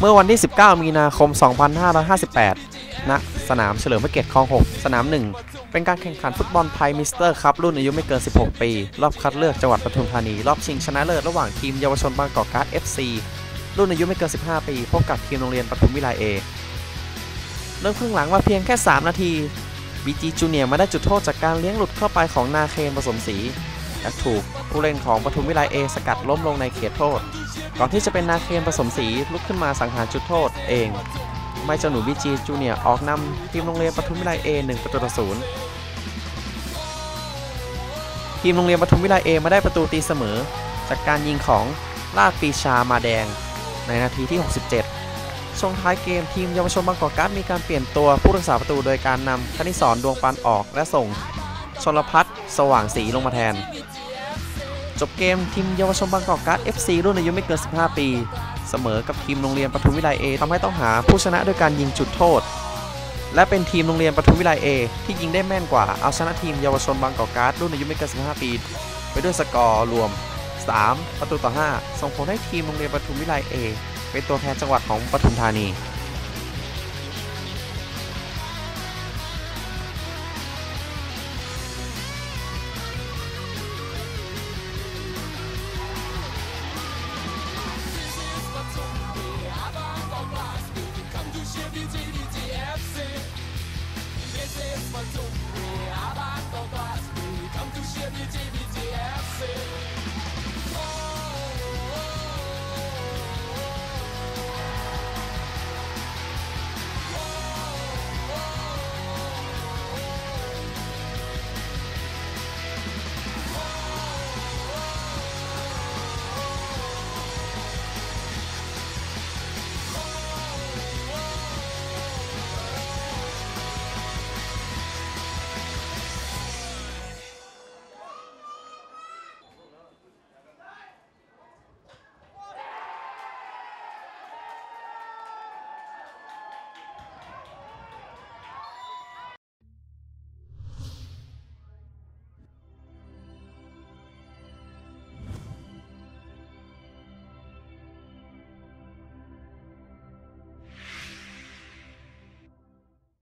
เมื่อวันที่ 19 มีนาคม 2558 ณ สนามเฉลิมพระเกียรติคลอง 6 สนาม 1 เป็นการแข่งขันฟุตบอลไทยมิสเตอร์คัพรุ่นอายุไม่เกิน 16 ปี รอบคัดเลือกจังหวัดปทุมธานี รอบชิงชนะเลิศระหว่างทีมเยาวชนบางกอกการ์ด FC รุ่นอายุไม่เกิน 15 ปี พบกับทีมโรงเรียนปทุมวิไลเอ เริ่มครึ่งหลังมาเพียงแค่ 3 นาทีบีจีจูเนียร์มาได้จุดโทษจากการเลี้ยงหลุดเข้าไปของนาเคนผสมศรีและถูกผู้เล่นของปทุมวิไลเอสกัดล้มลงในเขตโทษ ก่อนที่จะเป็นนาเคนผสมศรีลุกขึ้นมาสังหารจุดโทษเอง ไม่เจ้าหนูบีจีจูเนียร์ออกนำทีมโรงเรียนปทุมวิไลเอ1ประตูต่อศูนย์ทีมโรงเรียนปทุมวิไลเอมาได้ประตูตีเสมอ จากการยิงของลาดปีชามาแดง ในนาทีที่ 67 ช่วงท้ายเกมทีมเยาวชนบางกอกการ์ดมีการเปลี่ยนตัวผู้รักษาประตูโดยการนำคณิสรดวงปันออกและส่งชนลพัฒน์สว่างสีลงมาแทน จบเกมทีมเยาวชนบางกอกการ์ด FC รุ่นอายุไม่เกิน 15 ปี เสมอกับทีมโรงเรียนปทุมวิไลเอทำให้ต้องหาผู้ชนะด้วยการยิงจุดโทษ และเป็นทีมโรงเรียนปทุมวิไลเอที่ยิงได้แม่นกว่าเอาชนะทีมเยาวชนบางกอกการ์ดรุ่นอายุไม่เกิน 15 ปี ไปด้วยสกอร์รวม 3 ประตูต่อ 5 ส่งผลให้ทีมโรงเรียนปทุมวิไลเอเป็นตัวแทนจังหวัดของปทุมธานี